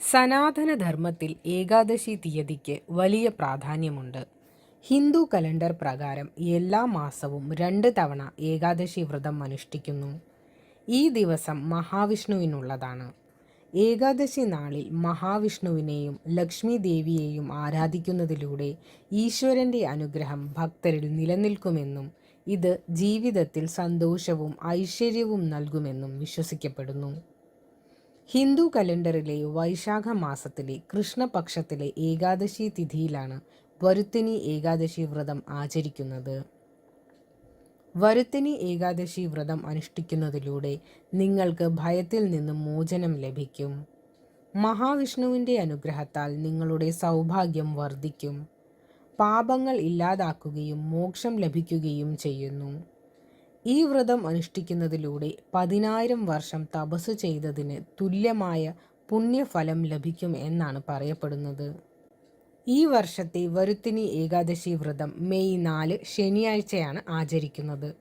സനാതനധർമ്മത്തിൽ ഏകാദശി തീയതിക്ക് വലിയ പ്രാധാന്യമുണ്ട്. ഹിന്ദു കലണ്ടർ പ്രകാരം എല്ലാ മാസവും രണ്ട് തവണ ഏകാദശി വ്രതം അനുഷ്ഠിക്കുന്നു. ഈ ദിവസം മഹാവിഷ്ണുവിനുള്ളതാണ്. ഏകാദശി നാളിൽ മഹാവിഷ്ണുവിനെയും ലക്ഷ്മി ദേവിയെയും ആരാധിക്കുന്നതിലൂടെ ഈശ്വരന്റെ അനുഗ്രഹം ഭക്തരിൽ നിലനിൽക്കുമെന്നും ഇത് ജീവിതത്തിൽ സന്തോഷവും ഐശ്വര്യവും നൽകുമെന്നും വിശ്വസിക്കപ്പെടുന്നു. ഹിന്ദു കലണ്ടറിലെ വൈശാഖ മാസത്തിലെ കൃഷ്ണപക്ഷത്തിലെ ഏകാദശി തിഥിയിലാണ് വരുത്തിനി ഏകാദശി വ്രതം ആചരിക്കുന്നത്. വരുത്തിനി ഏകാദശി വ്രതം അനുഷ്ഠിക്കുന്നതിലൂടെ നിങ്ങൾക്ക് ഭയത്തിൽ നിന്നും മോചനം ലഭിക്കും. മഹാവിഷ്ണുവിന്റെ അനുഗ്രഹത്താൽ നിങ്ങളുടെ സൗഭാഗ്യം വർദ്ധിക്കും. പാപങ്ങൾ ഇല്ലാതാക്കുകയും മോക്ഷം ലഭിക്കുകയും ചെയ്യുന്നു. ഈ വ്രതം അനുഷ്ഠിക്കുന്നതിലൂടെ പതിനായിരം വർഷം തപസ് ചെയ്തതിന് തുല്യമായ പുണ്യഫലം ലഭിക്കും എന്നാണ് പറയപ്പെടുന്നത്. ഈ വർഷത്തെ വരുത്തിനി ഏകാദശി വ്രതം മെയ് നാല് ശനിയാഴ്ചയാണ് ആചരിക്കുന്നത്.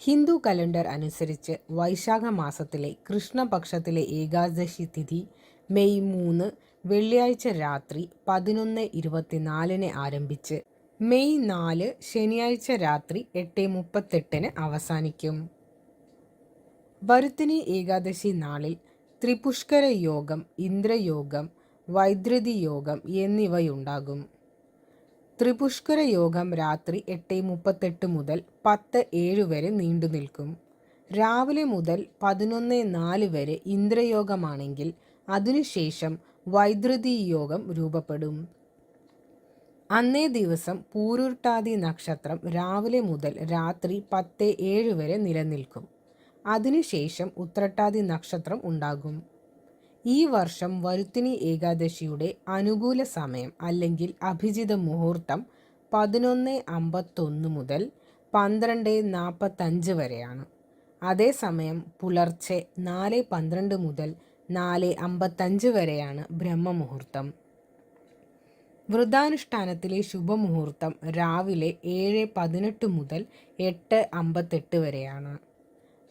ഹിന്ദു കലണ്ടർ അനുസരിച്ച് വൈശാഖ മാസത്തിലെ കൃഷ്ണപക്ഷത്തിലെ ഏകാദശി തിഥി മെയ് മൂന്ന് വെള്ളിയാഴ്ച രാത്രി പതിനൊന്ന് ഇരുപത്തിനാലിന് ആരംഭിച്ച് മെയ് നാല് ശനിയാഴ്ച രാത്രി എട്ട് മുപ്പത്തെട്ടിന് അവസാനിക്കും. ഭരുത്തിനി ഏകാദശി നാളിൽ ത്രിപുഷ്കര യോഗം, ഇന്ദ്രയോഗം, വൈദ്യുതി യോഗം എന്നിവയുണ്ടാകും. ത്രിപുഷ്കര യോഗം രാത്രി എട്ട് മുപ്പത്തെട്ട് മുതൽ പത്ത് ഏഴ് വരെ നീണ്ടു നിൽക്കും രാവിലെ മുതൽ പതിനൊന്ന് നാല് വരെ ഇന്ദ്രയോഗമാണെങ്കിൽ അതിനുശേഷം വൈദ്യുതി യോഗം രൂപപ്പെടും. അന്നേ ദിവസം പൂരുരുട്ടാതി നക്ഷത്രം രാവിലെ മുതൽ രാത്രി പത്ത് ഏഴ് വരെ നിലനിൽക്കും. അതിനുശേഷം ഉത്രട്ടാതി നക്ഷത്രം ഉണ്ടാകും. ഈ വർഷം വരുത്തിനി ഏകാദശിയുടെ അനുകൂല സമയം അല്ലെങ്കിൽ അഭിജിത മുഹൂർത്തം പതിനൊന്ന് അമ്പത്തൊന്ന് മുതൽ പന്ത്രണ്ട് നാൽപ്പത്തഞ്ച് വരെയാണ്. അതേസമയം പുലർച്ചെ നാല് പന്ത്രണ്ട് മുതൽ നാല് അമ്പത്തഞ്ച് വരെയാണ് ബ്രഹ്മമുഹൂർത്തം. വ്രതാനുഷ്ഠാനത്തിലെ ശുഭമുഹൂർത്തം രാവിലെ ഏഴ് പതിനെട്ട് മുതൽ എട്ട് അമ്പത്തെട്ട് വരെയാണ്.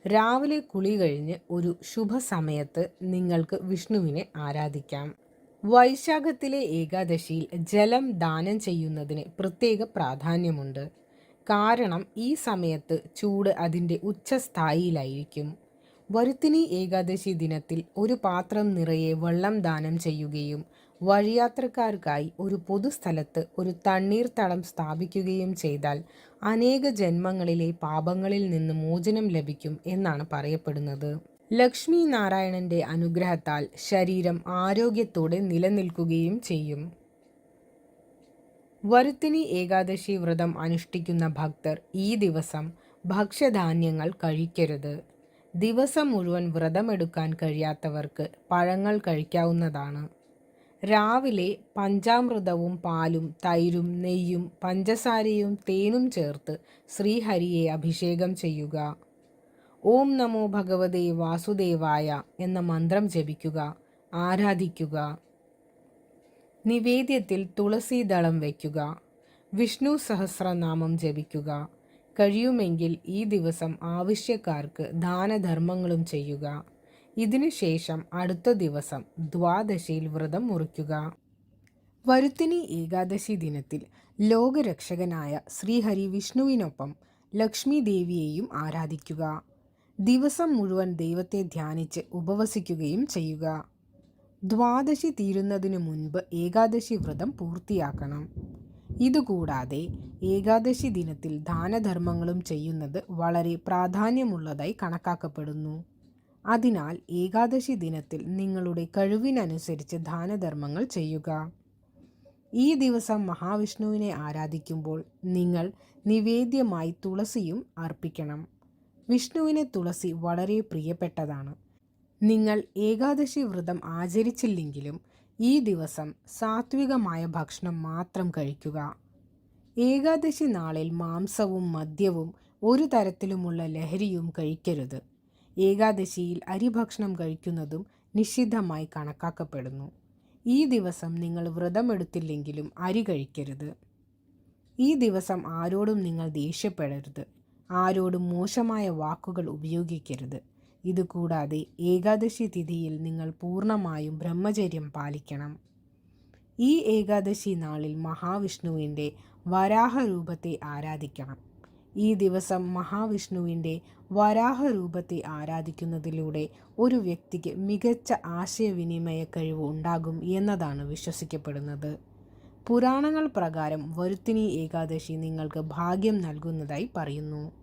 രാവിലെ കുളി കഴിഞ്ഞ് ഒരു ശുഭസമയത്ത് നിങ്ങൾക്ക് വിഷ്ണുവിനെ ആരാധിക്കാം. വൈശാഖത്തിലെ ഏകാദശിയിൽ ജലം ദാനം ചെയ്യുന്നതിന് പ്രത്യേക പ്രാധാന്യമുണ്ട്. കാരണം ഈ സമയത്ത് ചൂട് അതിന്റെ ഉച്ചസ്ഥായിയിലായിരിക്കും. വരുത്തിനി ഏകാദശി ദിനത്തിൽ ഒരു പാത്രം നിറയെ വെള്ളം ദാനം ചെയ്യുകയും വഴിയാത്രക്കാർക്കായി ഒരു പൊതുസ്ഥലത്ത് ഒരു തണ്ണീർത്തടം സ്ഥാപിക്കുകയും ചെയ്താൽ അനേക ജന്മങ്ങളിലെ പാപങ്ങളിൽ നിന്ന് മോചനം ലഭിക്കും എന്നാണ് പറയപ്പെടുന്നത്. ലക്ഷ്മി നാരായണന്റെ അനുഗ്രഹത്താൽ ശരീരം ആരോഗ്യത്തോടെ നിലനിൽക്കുകയും ചെയ്യും. വരുത്തിനി ഏകാദശി വ്രതം അനുഷ്ഠിക്കുന്ന ഭക്തർ ഈ ദിവസം ഭക്ഷ്യധാന്യങ്ങൾ കഴിക്കരുത്. ദിവസം മുഴുവൻ വ്രതമെടുക്കാൻ കഴിയാത്തവർക്ക് പഴങ്ങൾ കഴിക്കാവുന്നതാണ്. രാവിലെ പഞ്ചാമൃതവും പാലും തൈരും നെയ്യും പഞ്ചസാരയും തേനും ചേർത്ത് ശ്രീഹരിയെ അഭിഷേകം ചെയ്യുക. ഓം നമോ ഭഗവതേ വാസുദേവായ എന്ന മന്ത്രം ജപിക്കുക, ആരാധിക്കുക. നിവേദ്യത്തിൽ തുളസീദളം വയ്ക്കുക. വിഷ്ണു സഹസ്രനാമം ജപിക്കുക. കഴിയുമെങ്കിൽ ഈ ദിവസം ആവശ്യക്കാർക്ക് ദാനധർമ്മങ്ങളും ചെയ്യുക. ഇതിനുശേഷം അടുത്ത ദിവസം ദ്വാദശിയിൽ വ്രതം മുറിക്കുക. വരുത്തിനി ഏകാദശി ദിനത്തിൽ ലോകരക്ഷകനായ ശ്രീഹരി വിഷ്ണുവിനൊപ്പം ലക്ഷ്മി ദേവിയെയും ആരാധിക്കുക. ദിവസം മുഴുവൻ ദൈവത്തെ ധ്യാനിച്ച് ഉപവസിക്കുകയും ചെയ്യുക. ദ്വാദശി തീരുന്നതിനു മുൻപ് ഏകാദശി വ്രതം പൂർത്തിയാക്കണം. ഇതുകൂടാതെ ഏകാദശി ദിനത്തിൽ ദാനധർമ്മങ്ങളും ചെയ്യുന്നത് വളരെ പ്രാധാന്യമുള്ളതായി കണക്കാക്കപ്പെടുന്നു. അതിനാൽ ഏകാദശി ദിനത്തിൽ നിങ്ങളുടെ കഴിവിനനുസരിച്ച് ദാനധർമ്മങ്ങൾ ചെയ്യുക. ഈ ദിവസം മഹാവിഷ്ണുവിനെ ആരാധിക്കുമ്പോൾ നിങ്ങൾ നിവേദ്യമായി തുളസിയും അർപ്പിക്കണം. വിഷ്ണുവിന് തുളസി വളരെ പ്രിയപ്പെട്ടതാണ്. നിങ്ങൾ ഏകാദശി വ്രതം ആചരിച്ചില്ലെങ്കിലും ഈ ദിവസം സാത്വികമായ ഭക്ഷണം മാത്രം കഴിക്കുക. ഏകാദശി നാളിൽ മാംസവും മദ്യവും ഒരു തരത്തിലുമുള്ള ലഹരിയും കഴിക്കരുത്. ഏകാദശിയിൽ അരിഭക്ഷണം കഴിക്കുന്നതും നിഷിദ്ധമായി കണക്കാക്കപ്പെടുന്നു. ഈ ദിവസം നിങ്ങൾ വ്രതമെടുത്തില്ലെങ്കിലും അരി കഴിക്കരുത്. ഈ ദിവസം ആരോടും നിങ്ങൾ ദേഷ്യപ്പെടരുത്. ആരോടും മോശമായ വാക്കുകൾ ഉപയോഗിക്കരുത്. ഇതുകൂടാതെ ഏകാദശി തിഥിയിൽ നിങ്ങൾ പൂർണമായും ബ്രഹ്മചര്യം പാലിക്കണം ഈ ഏകാദശി നാളിൽ മഹാവിഷ്ണുവിന്റെ വരാഹരൂപത്തെ ആരാധിക്കണം ഈ ദിവസം മഹാവിഷ്ണുവിന്റെ വരാഹരൂപത്തെ ആരാധിക്കുന്നതിലൂടെ ഒരു വ്യക്തിക്ക് മികച്ച ആശയവിനിമയ കഴിവ് ഉണ്ടാകും എന്നതാണ് വിശ്വസിക്കപ്പെടുന്നത്. പുരാണങ്ങൾ പ്രകാരം വരുത്തിനി ഏകാദശി നിങ്ങൾക്ക് ഭാഗ്യം നൽകുന്നതായി പറയുന്നു.